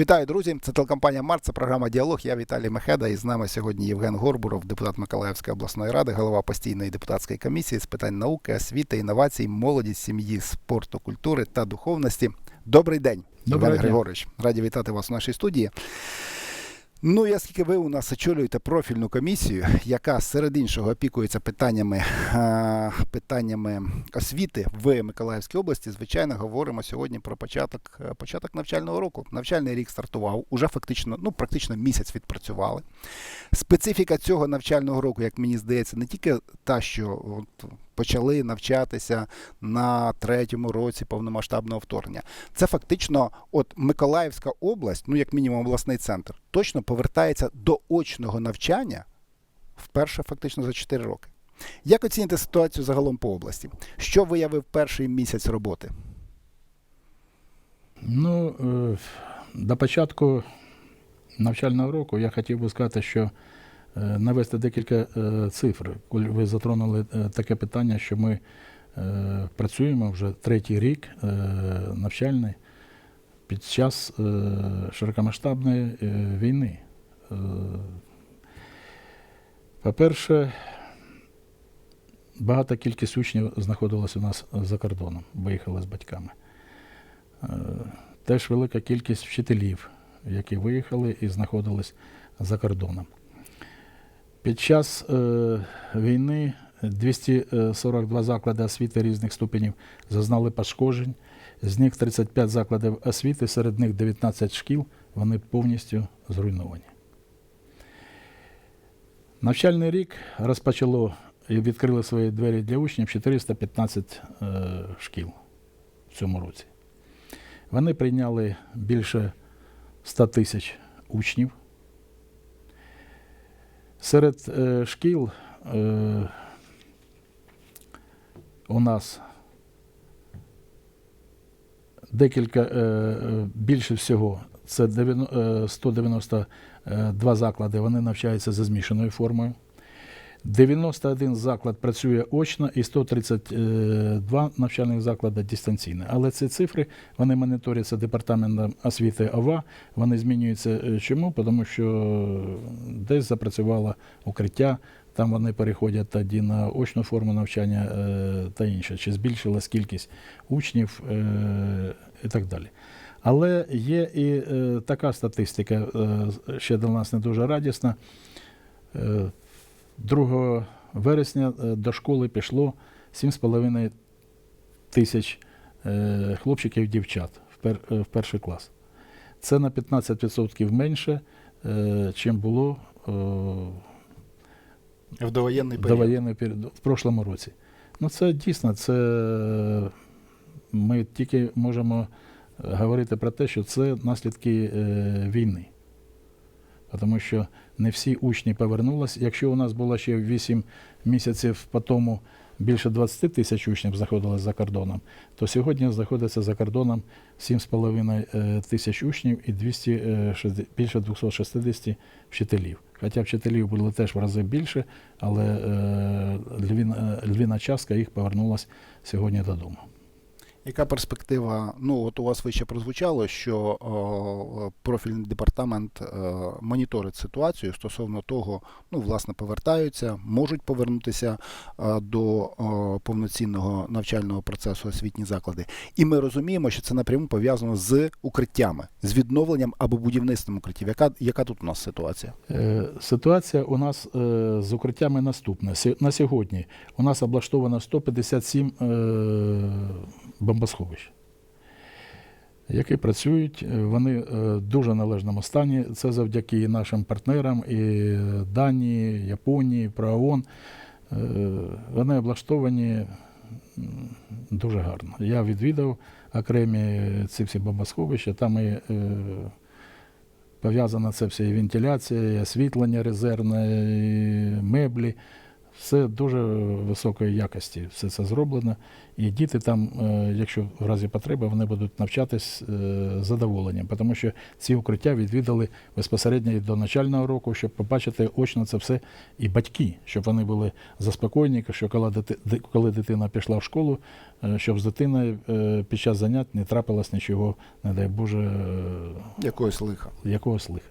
Вітаю, друзі! Це телекомпанія Март, це програма Діалог. Я Віталій Мехеда. І з нами сьогодні Євген Горбуров, депутат Миколаївської обласної ради, голова постійної депутатської комісії з питань науки, освіти, інновацій, молоді, сім'ї, спорту, культури та духовності. Добрий день, Доброго Євген. Григорович. Раді вітати вас в нашій студії. Ну, і оскільки ви у нас очолюєте профільну комісію, яка серед іншого опікується питаннями, е, питаннями освіти в Миколаївській області, звичайно, говоримо сьогодні про початок, е, початок навчального року. Навчальний рік стартував, уже фактично, ну практично місяць відпрацювали. Специфіка цього навчального року, як мені здається, не тільки та, що от, почали навчатися на третьому році повномасштабного вторгнення. Це фактично, от Миколаївська область, ну як мінімум обласний центр, точно повертається до очного навчання вперше фактично за 4 роки. Як оціните ситуацію загалом по області? Що виявив перший місяць роботи? Ну, е, до початку навчального року я хотів би сказати, що навести декілька е, цифр. Коли ви затронули е, таке питання, що ми е, працюємо вже третій рік е, навчальний під час е, широкомасштабної е, війни. Е, По-перше, багата кількість учнів знаходилась у нас за кордоном, виїхали з батьками. Е, Теж велика кількість вчителів, які виїхали і знаходились за кордоном. Під час е, війни 242 заклади освіти різних ступенів зазнали пошкоджень. З них 35 закладів освіти, серед них 19 шкіл, вони повністю зруйновані. Навчальний рік розпочало і відкрили свої двері для учнів 415 е, шкіл в цьому році. Вони прийняли більше 100 тисяч учнів. Серед е, шкіл е, у нас декілька, е, більше всього, це дев'яно- е, 192 заклади, вони навчаються за змішаною формою. 91 заклад працює очно і 132 навчальних заклади дистанційно. Але ці цифри вони моніторяться департаментом освіти ОВА. Вони змінюються е, чому? Тому що десь запрацювало укриття, там вони переходять тоді на очну форму навчання е, та інше. Чи збільшилась кількість учнів е, і так далі. Але є і така статистика, ще до нас не дуже радісна. Е, 2 вересня е, до школи пішло 7,5 тисяч е, хлопчиків і дівчат в, е, в перший клас. Це на 15% менше, чим було В довоєнний період. період в прошлому році. Ну це дійсно, це ми тільки можемо говорити про те, що це наслідки війни. Тому що не всі учні повернулися. Якщо у нас було ще 8 місяців по тому більше 20 тисяч учнів знаходилися за кордоном, то сьогодні знаходиться за кордоном 7,5 е, тисяч учнів і 200, е, більше 260 вчителів. Хоча вчителів було теж в рази більше, але е, львіна частка їх повернулася сьогодні додому. Яка перспектива? Ну, от у вас вище прозвучало, що о, профільний департамент е, моніторить ситуацію стосовно того, ну, власне, повертаються, можуть повернутися е, до о, повноцінного навчального процесу освітні заклади. І ми розуміємо, що це напряму пов'язано з укриттями, з відновленням або будівництвом укриттів. Яка, яка тут у нас ситуація? Е, Ситуація у нас е, з укриттями наступна. На сьогодні у нас облаштовано 157 е, бомбосховищ, які працюють. Е, Вони е, в дуже належному стані. Це завдяки нашим партнерам і Данії, Японії, ПРООН. Е, Вони облаштовані дуже гарно. Я відвідав окремі ці всі бомбосховища. Там і пов'язана це все і вентиляція, і освітлення резервне, і меблі. Все дуже високої якості, все це зроблено. І діти там, е, якщо в разі потреби, вони будуть навчатись е, з задоволенням, тому що ці укриття відвідали безпосередньо і до начального року, щоб побачити очно це все і батьки, щоб вони були заспокоєні, що коли, дити, ди- коли дитина пішла в школу, е, щоб з дитиною під час занять не трапилось нічого, не дай Боже, Якогось лиха. якогось лиха.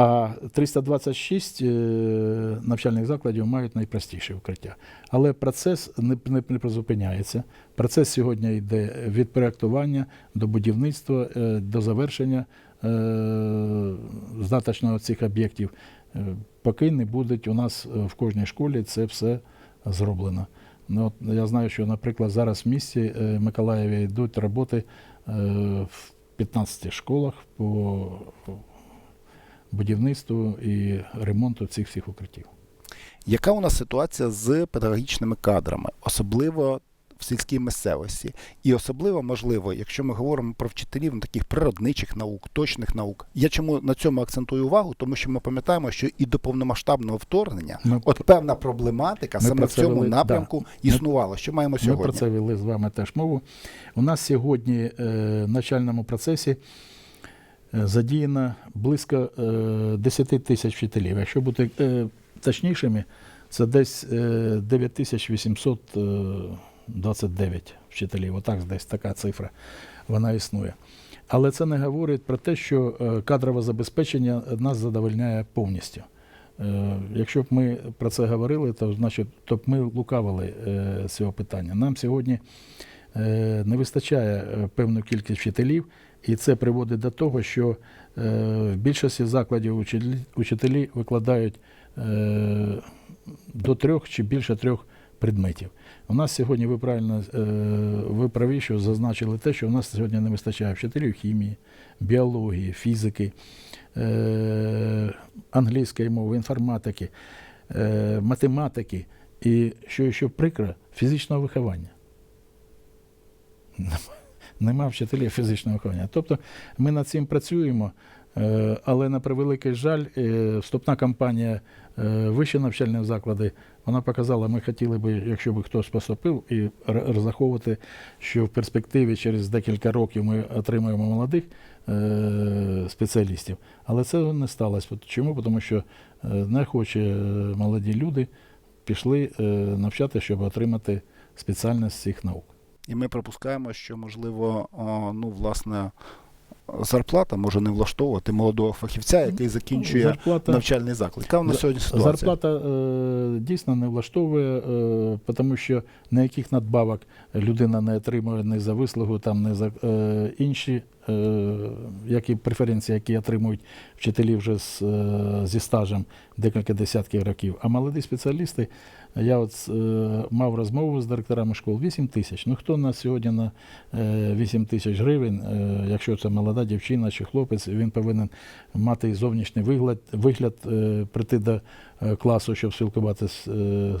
А 326 е, навчальних закладів мають найпростіше укриття. Але процес не, не, не призупиняється. Процес сьогодні йде від проєктування до будівництва, е, до завершення е, здаточного цих об'єктів, поки не буде у нас в кожній школі це все зроблено. Ну, от я знаю, що, наприклад, зараз в місті Миколаєві йдуть роботи в 15 школах по будівництву і ремонту цих всіх укриттів. Яка у нас ситуація з педагогічними кадрами, особливо в сільській місцевості? І особливо, можливо, якщо ми говоримо про вчителів ну, таких природничих наук, точних наук. Я чому на цьому акцентую увагу? Тому що ми пам'ятаємо, що і до повномасштабного вторгнення Ми, от певна проблематика саме в цьому вели- напрямку да. існувала. Що маємо ми сьогодні? про це вели з вами теж мову. У нас сьогодні е, в навчальному процесі задіяно близько е, 10 тисяч вчителів. Якщо бути е, точнішими, це десь е, 9829 вчителів. Отак десь така цифра вона існує. Але це не говорить про те, що е, кадрове забезпечення нас задовольняє повністю. Е, Якщо б ми про це говорили, то значить то б ми лукавили е, з цього питання. Нам сьогодні е, не вистачає е, певну кількість вчителів, і це приводить до того, що е, в більшості закладів учителі, викладають е, до трьох чи більше трьох предметів. У нас сьогодні ви правильно е, ви праві, що зазначили те, що у нас сьогодні не вистачає вчителів хімії, біології, фізики, англійської мови, інформатики, математики і, що ще прикро, фізичного виховання. Нема- вчителів фізичного виховання. Тобто ми над цим працюємо, е, але на превеликий жаль, е, вступна кампанія е, вищі навчальні заклади, вона показала, ми хотіли би, якщо б хтось поступив, і розраховувати, що в перспективі через декілька років ми отримаємо молодих спеціалістів. Але це не сталося. Чому? Тому що е, неохочі е, молоді люди пішли навчати, щоб отримати спеціальність цих наук. І ми припускаємо, що можливо, ну власне, зарплата може не влаштовувати молодого фахівця, який закінчує Зарплата, навчальний заклад. Яка у нас сьогодні ситуація? зарплата е, дійсно не влаштовує, е, тому що ніяких надбавок людина не отримує ні за вислугу, там, не за е, інші е, які преференції, які отримують вчителі вже з, е, зі стажем декілька десятків років. А молоді спеціалісти, я от е, мав розмову з директорами школ 8 тисяч. Ну хто на сьогодні на е, 8 тисяч гривень, якщо це молода дівчина чи хлопець, він повинен мати зовнішній вигляд, вигляд прийти до класу, щоб спілкуватися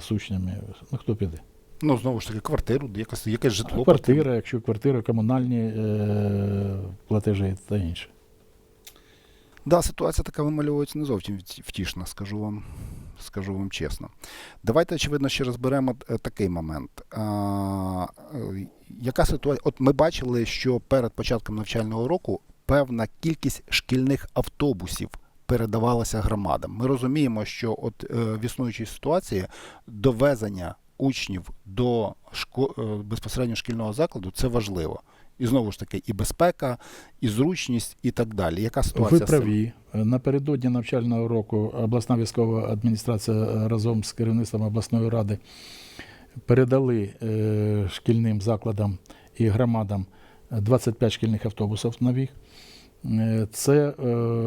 з учнями. Ну хто піде? Ну, знову ж таки, квартиру, якесь, якесь житло. Квартира, якщо квартира, комунальні е, платежі та інше. Да, ситуація така вимальовується не зовсім втішна, скажу вам, скажу вам чесно. Давайте, очевидно, ще розберемо е, такий момент. А, е, яка ситуація? От ми бачили, що перед початком навчального року певна кількість шкільних автобусів передавалася громадам. Ми розуміємо, що от е, в існуючій ситуації довезення учнів до шко... е, безпосередньо шкільного закладу це важливо. І знову ж таки, і безпека, і зручність, і так далі. Яка ситуація Ви праві. Напередодні навчального року обласна військова адміністрація разом з керівництвом обласної ради передали е, шкільним закладам і громадам 25 шкільних автобусів нових. Е, Це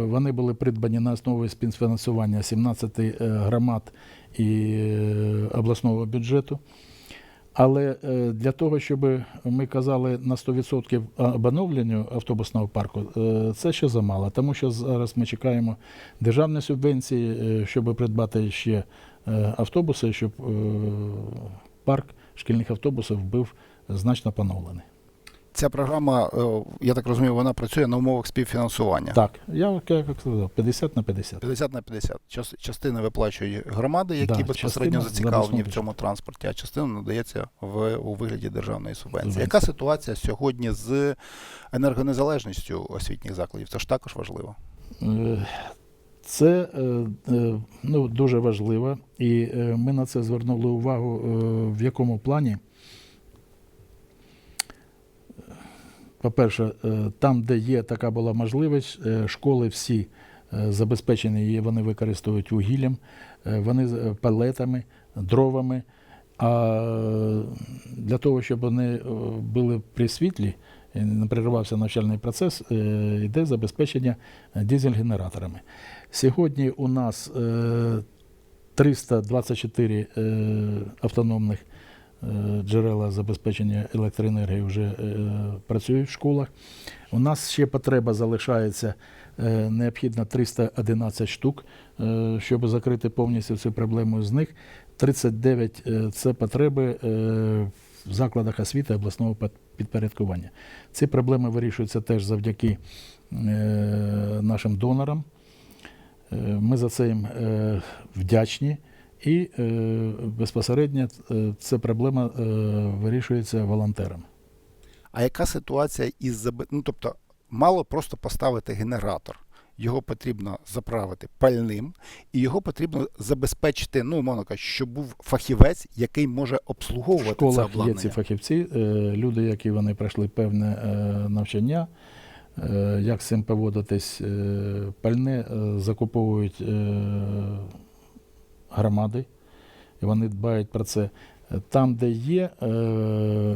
вони були придбані на основі співфінансування 17 е, громад і е, обласного бюджету. Але е, для того, щоб ми казали на 100% об оновленню автобусного парку, е, це ще замало, тому що зараз ми чекаємо державні субвенції, щоб придбати ще автобуси, щоб парк шкільних автобусів був значно поновлений. Ця програма, е, я так розумію, вона працює на умовах співфінансування. Так, я як сказав, 50 на 50. 50 на 50. Час- Частина виплачують громади, які Да, безпосередньо зацікавлені в цьому транспорті, а частина надається в, у вигляді державної субвенції. Яка ситуація сьогодні з енергонезалежністю освітніх закладів? Це ж також важливо. Е, Це е, ну, дуже важливо, і ми на це звернули увагу, в якому плані. По-перше, е, там, де є така була можливість, е, школи всі е, забезпечені, вони використовують вугіллям, вони палетами, дровами. А для того, щоб вони були при світлі, не перервався навчальний процес, йде забезпечення дизель-генераторами. Сьогодні у нас е, 324 е, автономних джерела забезпечення електроенергії вже е, працюють в школах. У нас ще потреба залишається е, необхідно 311 штук, е, щоб закрити повністю цю проблему. З них 39 е, це потреби в закладах освіти обласного підпорядкування. Ці проблеми вирішуються теж завдяки нашим донорам. Ми за це їм вдячні. І е, безпосередньо е, ця проблема е, вирішується волонтерами. А яка ситуація із Ну, тобто, мало просто поставити генератор. Його потрібно заправити пальним, і його потрібно забезпечити, ну, умовно кажучи, щоб був фахівець, який може обслуговувати це школах є ці фахівці, е, люди, які вони пройшли певне е, навчання, як з цим поводитись, пальне закуповують громади, і вони дбають про це. Там, де є е,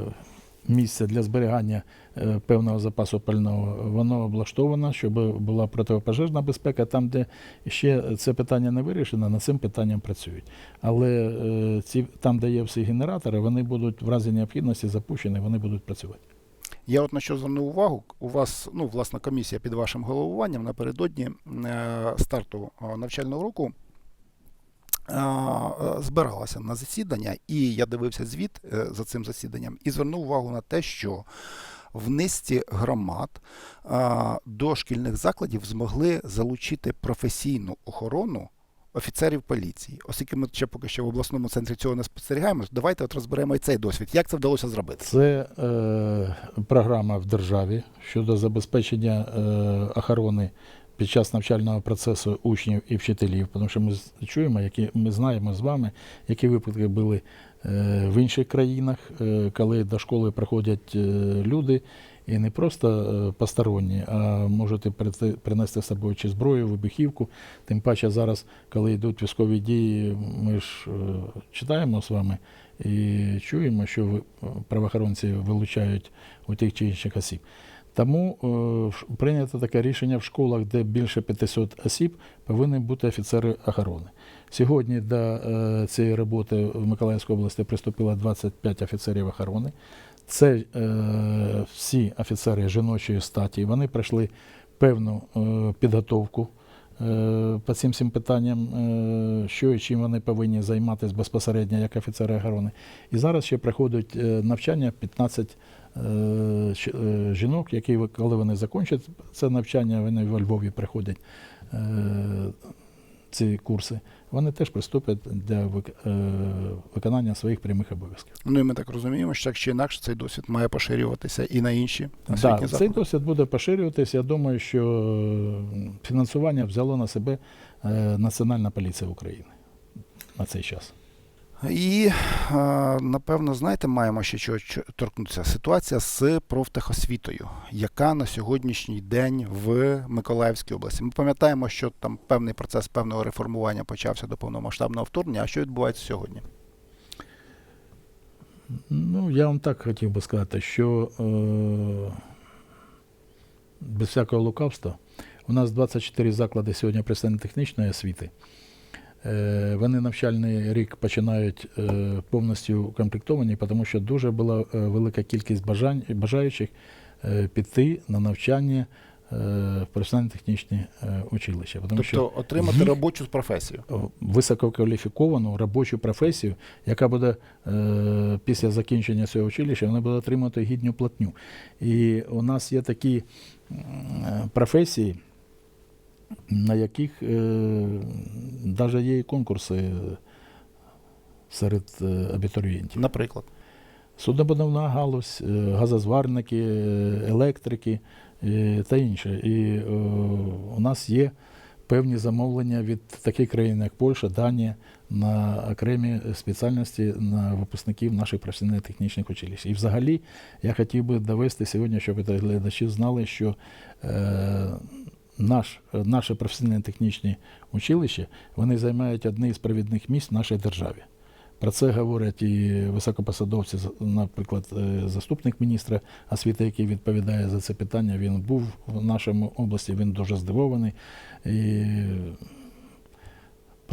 місце для зберігання е, певного запасу пального, воно облаштовано, щоб була протипожежна безпека. Там, де ще це питання не вирішено, над цим питанням працюють. Але е, ці, там, де є всі генератори, вони будуть в разі необхідності запущені, вони будуть працювати. Я от на що звернув увагу, у вас, ну, власна комісія під вашим головуванням напередодні е, старту е, навчального року збиралася на засідання, і я дивився звіт е, за цим засіданням і звернув увагу на те, що в низці громад е, до шкільних закладів змогли залучити професійну охорону офіцерів поліції. Оскільки ми ще поки що в обласному центрі цього не спостерігаємо, давайте от розберемо і цей досвід. Як це вдалося зробити? Це е, програма в державі щодо забезпечення е, охорони під час навчального процесу учнів і вчителів, тому що ми чуємо, які ми знаємо з вами, які випадки були е, в інших країнах, е, коли до школи приходять е, люди. І не просто посторонні, а прийти- принести з собою чи зброю, вибухівку. Тим паче зараз, коли йдуть військові дії, ми ж читаємо з вами і чуємо, що правоохоронці вилучають у тих чи інших осіб. Тому е, прийнято таке рішення в школах, де більше 500 осіб, повинні бути офіцери охорони. Сьогодні до е, цієї роботи в Миколаївській області приступило 25 офіцерів охорони. Це е, всі офіцери жіночої статі. Вони пройшли певну е, підготовку е, по цим всім питанням, е, що і чим вони повинні займатися безпосередньо як офіцери охорони. І зараз ще проходять е, навчання 15 е, щ- е, жінок, які, коли вони закінчать це навчання, вони во Львові приходять. е, Ці курси, вони теж приступять для е, виконання своїх прямих обов'язків. Ну і ми так розуміємо, що так чи інакше цей досвід має поширюватися і на інші освітні Да, цей досвід буде поширюватися. Я думаю, що е, фінансування взяло на себе е, Національна поліція України на цей час. І напевно, знаєте, маємо ще чого торкнутися. Ситуація з профтехосвітою, яка на сьогоднішній день в Миколаївській області. Ми пам'ятаємо, що там певний процес певного реформування почався до повномасштабного вторгнення. А що відбувається сьогодні? Ну, я вам так хотів би сказати, що е, без всякого лукавства, у нас 24 заклади сьогодні представно-технічної освіти. Е, Вони навчальний рік починають е, повністю укомплектовані, тому що дуже була е, велика кількість бажань, бажаючих піти на навчання в професійно-технічні е, училища. Тому що Тобто отримати їх- робочу професію. висококваліфіковану робочу професію, яка буде після закінчення цього училища, вона буде отримувати гідну платню. І у нас є такі професії, на яких е, навіть є і конкурси серед е, абітурієнтів. Наприклад. Суднобудівна галузь, е, газозварники, е, електрики е, та інше. І е, у нас є певні замовлення від таких країн, як Польща, Данія, на окремі спеціальності на випускників наших професійно-технічних училищ. І взагалі я хотів би довести сьогодні, щоб глядачі знали, що е, наш, наше професійне технічне училище вони займають одне із провідних місць в нашій державі. Про це говорять і високопосадовці, з- наприклад, е, заступник міністра освіти, який відповідає за це питання. Він був в нашому області, він дуже здивований. І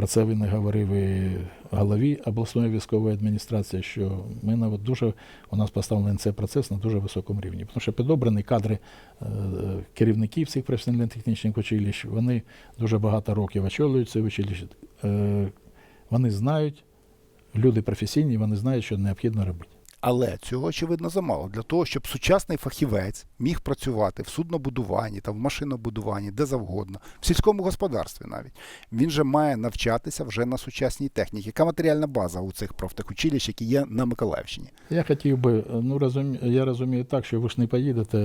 про це він говорив і голові обласної військової адміністрації, що ми на от дуже у нас поставлений цей процес на дуже високому рівні. Тому що підобрані кадри е, керівників цих професійно-технічних училищ, вони дуже багато років очолюють це училище. Е, Вони знають, люди професійні, вони знають, що необхідно робити. Але цього очевидно замало для того, щоб сучасний фахівець міг працювати в суднобудуванні, там, в машинобудуванні, де завгодно, в сільському господарстві навіть. Він же має навчатися вже на сучасній техніці. Яка матеріальна база у цих профтехучилищ, які є на Миколаївщині? Я хотів би, ну розумі, я розумію так, що ви ж не поїдете,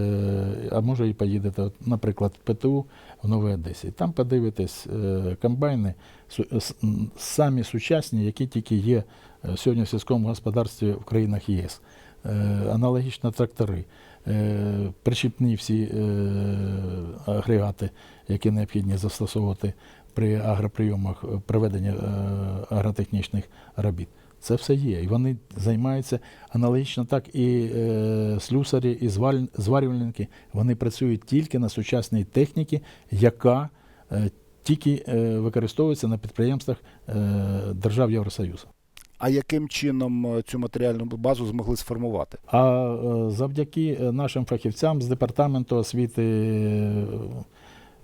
а може і поїдете, наприклад, в ПТУ в Новій Одесі. Там подивитесь е, комбайни самі сучасні, які тільки є е, сьогодні в сільському господарстві в країнах ЄС. Е, Аналогічно трактори, е, причіпні всі е, агрегати, які необхідні застосовувати при агроприйомах е, проведення е, агротехнічних робіт. Це все є. І вони займаються аналогічно так і е, слюсарі, і зварювальники. Вони працюють тільки на сучасній техніці, яка е, тільки е, використовується на підприємствах е, держав Євросоюзу. А яким чином е, цю матеріальну базу змогли сформувати? А завдяки нашим фахівцям з департаменту освіти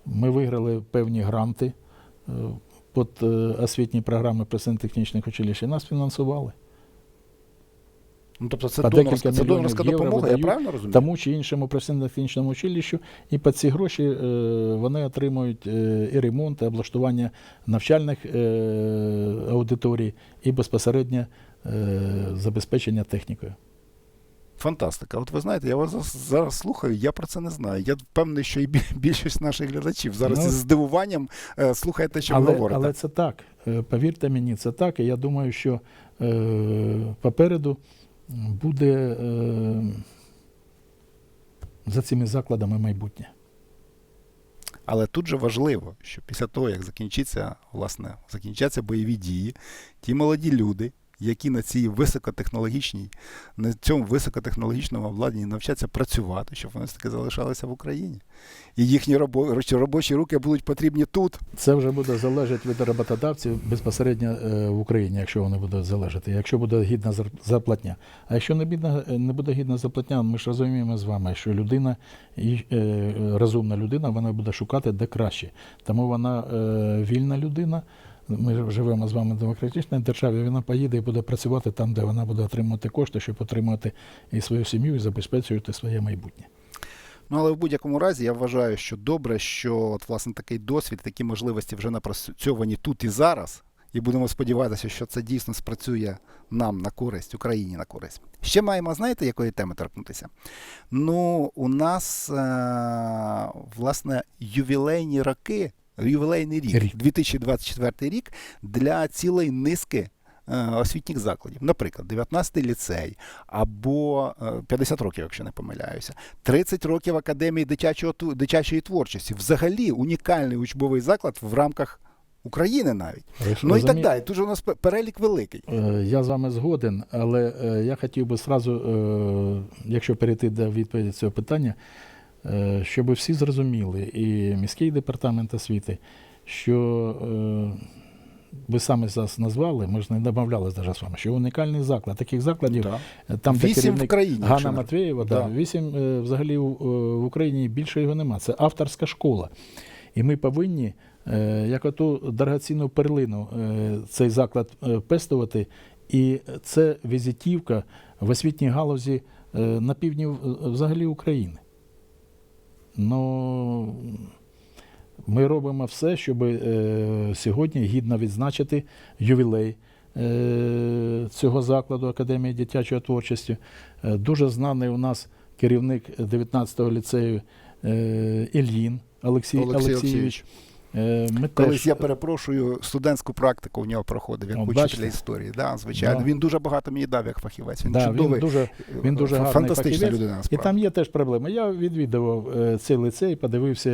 ми виграли певні гранти під освітні програми професійно-технічних училищ і нас фінансували. Ну, тобто це донорська, це донорська допомога, я правильно розумію? тому чи іншому професійно-технічному училищу, і під ці гроші е, вони отримують е, і ремонт, і облаштування навчальних е, аудиторій, і безпосередньо е, забезпечення технікою. Фантастика. От ви знаєте, я вас зараз- слухаю, я про це не знаю. Я впевнений, що і більшість наших глядачів зараз Ну, із здивуванням е, слухає те, що ви але, говорите. але це так. Е, Повірте мені, це так. І я думаю, що е, попереду буде е, за цими закладами майбутнє. Але тут же важливо, що після того, як закінчиться, власне, закінчаться бойові дії, ті молоді люди, які на цій високотехнологічній, на цьому високотехнологічному обладнанні навчаться працювати, щоб вони таки залишалися в Україні. І їхні робо- робочі руки будуть потрібні тут. Це вже буде залежати від роботодавців безпосередньо е, в Україні, якщо вони будуть залежати, якщо буде гідна зарплатня. А якщо не, бідна, не буде гідна зарплатня, ми ж розуміємо з вами, що людина, і, е, розумна людина, вона буде шукати де краще. Тому вона е, вільна людина. Ми живемо з вами в демократичній державі, вона поїде і буде працювати там, де вона буде отримувати кошти, щоб отримати і свою сім'ю, і забезпечувати своє майбутнє. Ну, але в будь-якому разі я вважаю, що добре, що от, власне, такий досвід, такі можливості вже напрацьовані тут і зараз. І будемо сподіватися, що це дійсно спрацює нам на користь, Україні на користь. Ще маємо, знаєте, якої теми торкнутися? Ну, у нас, е- власне, ювілейні роки, ювілейний рік, Рік. 2024 рік для цілої низки е, освітніх закладів. Наприклад, 19-й ліцей або е, 50 років, якщо не помиляюся, 30 років Академії дитячого, дитячої творчості. Взагалі унікальний учбовий заклад в рамках України навіть. Ви Ну і так далі. Тут же у нас перелік великий. Е, Я з вами згоден, але е, я хотів би зразу, е, якщо перейти до відповіді цього питання, е, щоб всі зрозуміли, і міський департамент освіти, що е, ви самі зараз назвали, ми ж не домовляли зараз з вами, що унікальний заклад. Таких закладів, Да. е, там, де Вісім в країні, Ганна Матвєєва, да. Вісім е, взагалі в, е, Україні більше його нема. Це авторська школа. І ми повинні, е, як оту дорогоцінну перлину, е, цей заклад е, пестувати. І це візитівка в освітній галузі е, на півдні е, взагалі України. Ну, ми робимо все, щоб е, сьогодні гідно відзначити ювілей е, цього закладу Академії дитячої творчості. Е, дуже знаний у нас керівник 19-го ліцею е, Ільїн Олексій, Олексій Олексійович. Е, ми Колись теж, я перепрошую, студентську практику в нього проходив як О, учителя історії. Да, звичайно. Да. Він дуже багато мені дав як фахівець. Він да, чудовий, він дуже, він дуже гарний фантастична фахівець. людина. І там є теж проблеми. Я відвідував е, цей ліцей, подивився,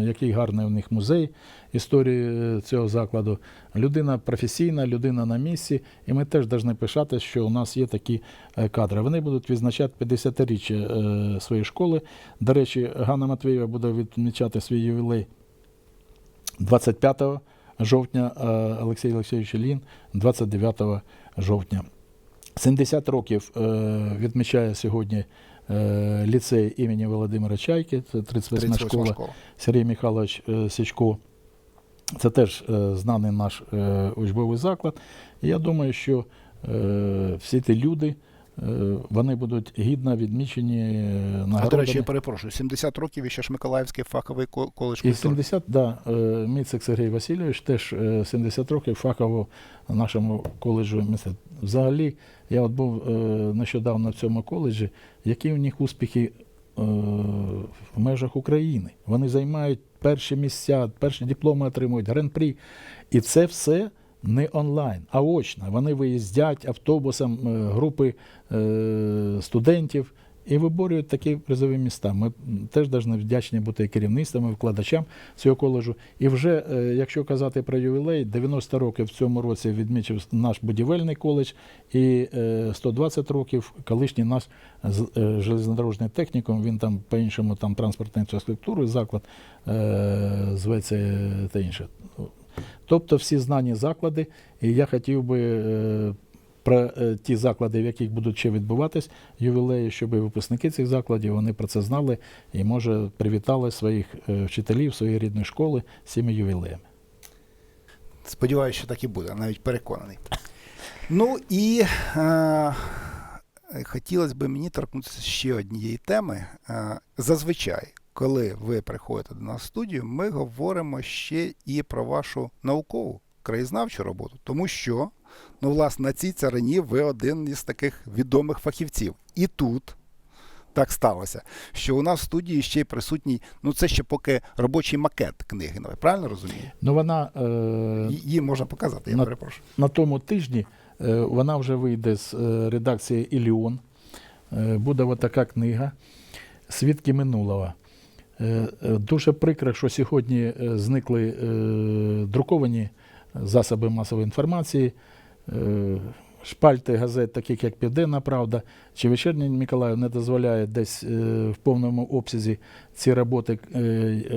який гарний у них музей історії е, цього закладу. Людина професійна, людина на місці, і ми теж повинні пишатися, що у нас є такі е, кадри. Вони будуть відзначати 50-річчя е, своєї школи. До речі, Ганна Матвієва буде відмічати свій ювілей 25 жовтня, Олексій Олексійович Ілін 29 жовтня. 70 років е, відмічає сьогодні е, ліцей імені Володимира Чайки, це 38 38 школа, школа. Сергій Михайлович е, Січко. Це теж е, знаний наш е, учбовий заклад. І я думаю, що е, всі ті люди е, вони будуть гідно відмічені е, А до речі, я перепрошую, 70 років і ще ж Миколаївський фаховий ко- коледж І культури. 70, да, е, Міцик Сергій Васильович теж е, 70 років фахово нашому коледжу мистецтв. Взагалі, я от був е, нещодавно в цьому коледжі, які у них успіхи е, в межах України. Вони займають перші місця, перші дипломи отримують, гран-прі. І це все не онлайн, а очно. Вони виїздять автобусом е, групи е, студентів і виборюють такі призові міста. Ми теж повинні вдячні бути і керівництвам, і викладачам цього коледжу. І вже, е, якщо казати про ювілей, 90 років в цьому році відмічив наш будівельний коледж, і е, 120 років колишній наш железнодорожний технікум, він там по-іншому там транспортна інфраструктура, заклад зветься та інше. Тобто всі знані заклади, і я хотів би е, про е, ті заклади, в яких будуть ще відбуватись ювілеї, щоб випускники цих закладів вони про це знали і, може, привітали своїх е, вчителів, своєї рідної школи з цими ювілеями. Сподіваюся, що так і буде, навіть переконаний. Ну і е, хотілося б мені торкнутися ще однієї теми. Е, зазвичай, коли ви приходите до нас в студію, ми говоримо ще і про вашу наукову краєзнавчу роботу, тому що, ну, власне, на цій царині ви один із таких відомих фахівців. І тут. Так сталося, що у нас в студії ще й присутній, ну це ще поки робочий макет книги, ну, правильно розумію? Ну, вона е, Її можна показати, я на- перепрошую. на тому тижні е, вона вже вийде з е, редакції Іліон. Е, Буде така книга Свідки минулого. Е, е, Дуже прикро, що сьогодні е, зникли друковані засоби масової інформації, шпальти газет, таких як Південна Правда чи Вечірній Миколаїв, не дозволяє десь в повному обсязі ці роботи,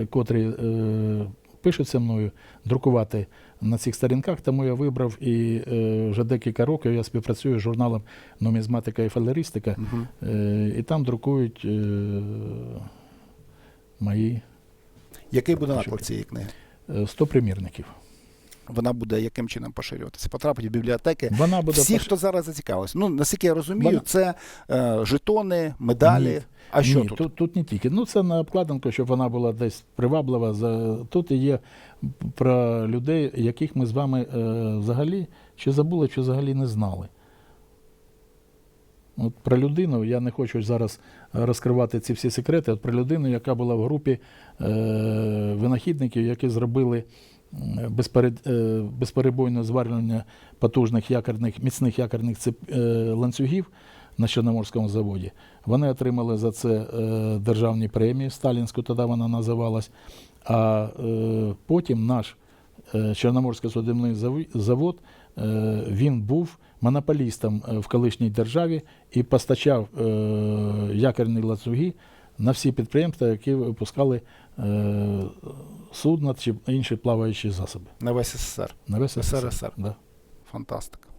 котрі пишуться мною, друкувати на цих сторінках, тому я вибрав і вже декілька років я співпрацюю з журналом Нумізматика і фалеристика, е, і там друкують мої Який буде наклад цієї книги? е, 100 примірників. Вона буде яким чином поширюватися? Потрапить в бібліотеки. Вона буде Всі, пош- хто зараз зацікавився. Ну, наскільки я розумію, Вона- це е, жетони, медалі. Ні. А що Ні, тут? тут? тут не тільки. Ну, це на обкладинку, щоб вона була десь приваблива. За... Тут є про людей, яких ми з вами е, взагалі чи забули, чи взагалі не знали. От про людину, я не хочу зараз розкривати ці всі секрети, от про людину, яка була в групі е, винахідників, які зробили безперед, е, безперебойне зварювання потужних якорних, міцних якорних е, ланцюгів на Чорноморському заводі. Вони отримали за це е, державні премії, сталінську тоді вона називалась. А е, потім наш е, Чорноморський судебний завод е, він був монополістом е, в колишній державі і постачав е, якорні ланцюги на всі підприємства, які випускали е, судна чи інші плаваючі засоби. На весь СССР. На весь СРСР. Да. Фантастика.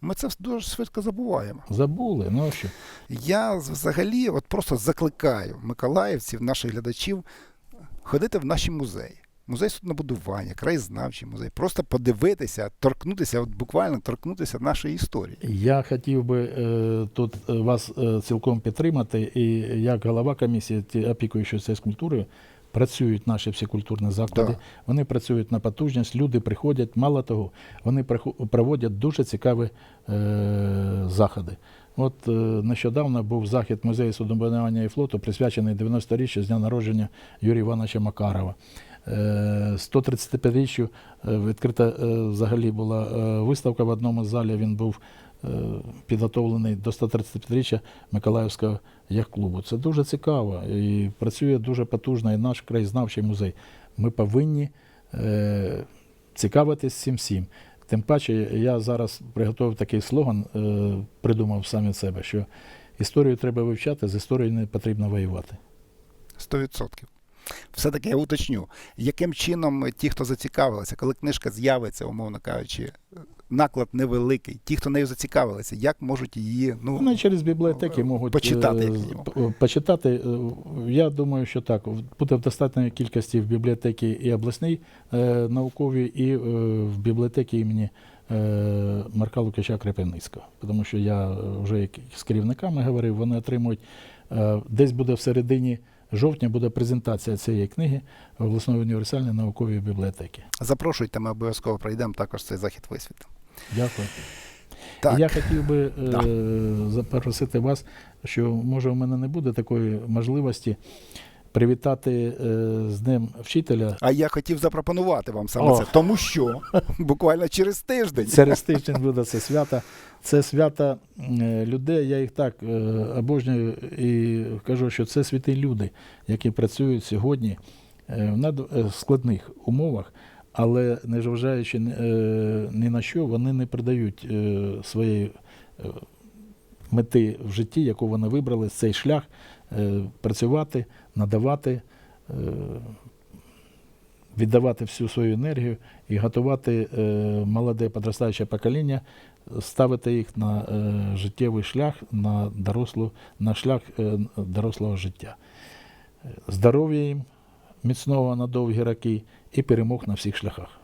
Ми це дуже швидко забуваємо. Забули, ну що? Я взагалі от просто закликаю миколаївців, наших глядачів, ходити в наші музеї. Музей суднобудування, краєзнавчий музей, просто подивитися, торкнутися, от буквально торкнутися нашої історії. Я хотів би е, тут е, вас е, цілком підтримати, і як голова комісії, ті, опікуючися з культурою, працюють наші всі культурні заклади. Да. Вони працюють на потужність, люди приходять. Мало того, вони проводять дуже цікаві е, заходи. От е, нещодавно був захід музею суднобудування і флоту, присвячений 90-річчю з дня народження Юрія Івановича Макарова. Е, 135-річчю е, відкрита е, взагалі була е, виставка в одному залі. Він був е, підготовлений до 135-річчя Миколаївського яхт-клубу. Це дуже цікаво і працює дуже потужно і наш краєзнавчий музей. Ми повинні е, цікавитись цим всім. Тим паче, я зараз приготував такий слоган, е, придумав сам себе, що історію треба вивчати, з історією не потрібно воювати. 100%. Все-таки я уточню, яким чином ті, хто зацікавилися, коли книжка з'явиться, умовно кажучи, наклад невеликий, ті, хто нею зацікавилися, як можуть її ну, Вони через бібліотеки можуть почитати, е, як мінімум. почитати. Е, Я думаю, що так. Буде в достатньої кількості в бібліотеки і обласній е, науковій, і е, в бібліотеки імені е, Марка Лукача Крепивницького. Тому що я е, вже як з керівниками говорив, вони отримують е, десь буде в середині жовтня буде презентація цієї книги в обласної універсальної науковій бібліотеки. запрошуйте, ми обов'язково пройдемо також цей захід висвіт. Дякую. Так, Я хотів би Да. е, запросити вас, що може у мене не буде такої можливості привітати е, з Днем вчителя. а я хотів запропонувати вам саме О. це, тому що буквально через тиждень. Через тиждень буде це свято. Це свято е, людей. Я їх так е, обожнюю і кажу, що це святі люди, які працюють сьогодні в над- складних умовах, але незважаючи ні на що, вони не придають своєї мети в житті, яку вони вибрали, цей шлях працювати, надавати. е, Віддавати всю свою енергію і готувати е, молоде підростаюче покоління, ставити їх на е, життєвий шлях, на, дорослу, на шлях е, дорослого життя. Е, Здоров'я їм, міцного на довгі роки і перемог на всіх шляхах.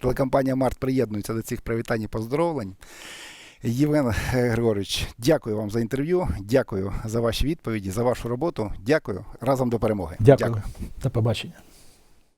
Телекомпанія Март приєднується до цих привітань і поздоровлень. Євген Григорович, дякую вам за інтерв'ю, дякую за ваші відповіді, за вашу роботу. Дякую. Разом до перемоги. Дякую. До побачення.